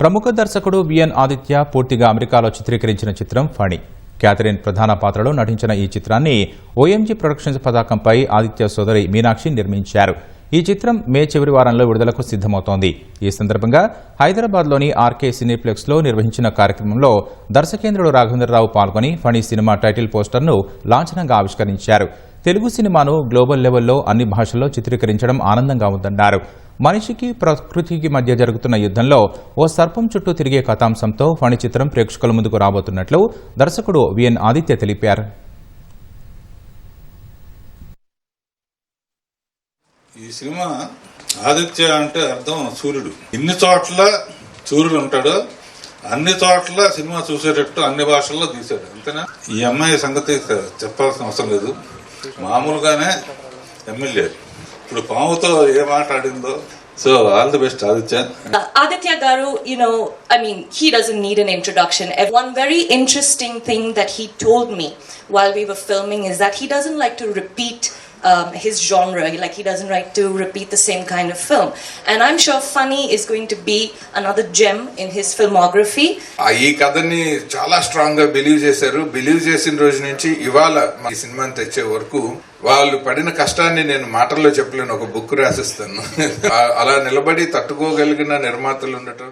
ప్రముఖ దర్శకుడు విఎన్ ఆదిత్య పూర్తిగా అమెరికాలో చిత్రీకరించిన చిత్రం ఫణి. క్యాథరిన్ ప్రధాన పాత్రలో నటించిన ఈ చిత్రాన్ని ఓఎంజీ ప్రొడక్షన్స్ పతాకంపై ఆదిత్య సోదరి మీనాక్షి నిర్మించారు. ఈ చిత్రం మే చివరి వారంలో విడుదలకు సిద్దమవుతోంది ఈ సందర్భంగా హైదరాబాద్లోని ఆర్కే సినీప్లెక్స్లో నిర్వహించిన కార్యక్రమంలో దర్శకేంద్రుడు రాఘవేంద్రరావు పాల్గొని ఫణి సినిమా టైటిల్ పోస్టర్ను లాంఛనంగా ఆవిష్కరించారు. తెలుగు సినిమాను గ్లోబల్ లెవెల్లో అన్ని భాషల్లో చిత్రీకరించడం ఆనందంగా ఉందన్నారు. మనిషికి ప్రకృతికి మధ్య జరుగుతున్న యుద్ధంలో ఓ సర్పం చుట్టూ తిరిగే కథాంశంతో ఫణి చిత్రం ప్రేక్షకుల ముందుకు రాబోతున్నట్లు దర్శకుడు విఎన్ ఆదిత్య తెలిపారు. ఈ సినిమా ఆదిత్య అంటే అర్థం సూర్యుడు. ఇన్ని చోట్ల సూర్యుడు ఉంటాడు. అన్ని చోట్ల సినిమా చూసేటట్టు అన్ని భాషల్లో తీశాడు. అంతేనా? ఈ అమ్మాయి సంగతి చెప్పాల్సిన అవసరం లేదు. మామూలుగానే ఎమ్మెల్యే ఇప్పుడు పాముతో ఏ మాట ఆడిందో so all the best Uh, Aditya Garu, you know, I mean, he doesn't need an introduction. One very interesting thing that he told me while we were filming is that he doesn't like to repeat um, his genre. Like, he doesn't like to repeat the same kind of film. And I'm sure Funny is going to be another gem in his filmography. ఈ కథని చాలా స్ట్రాంగ్గా believe చేశారు believe చేసిన రోజు నుంచి ఇవాళ ఈ సినిమాని తెచ్చే వరకు వాళ్ళు పడిన కష్టాన్ని నేను మాటల్లో చెప్పలేను ఒక బుక్ రాసిస్తాను అలా నిలబడి తట్టుకోగలిగిన నిర్మాతలు ఉండటం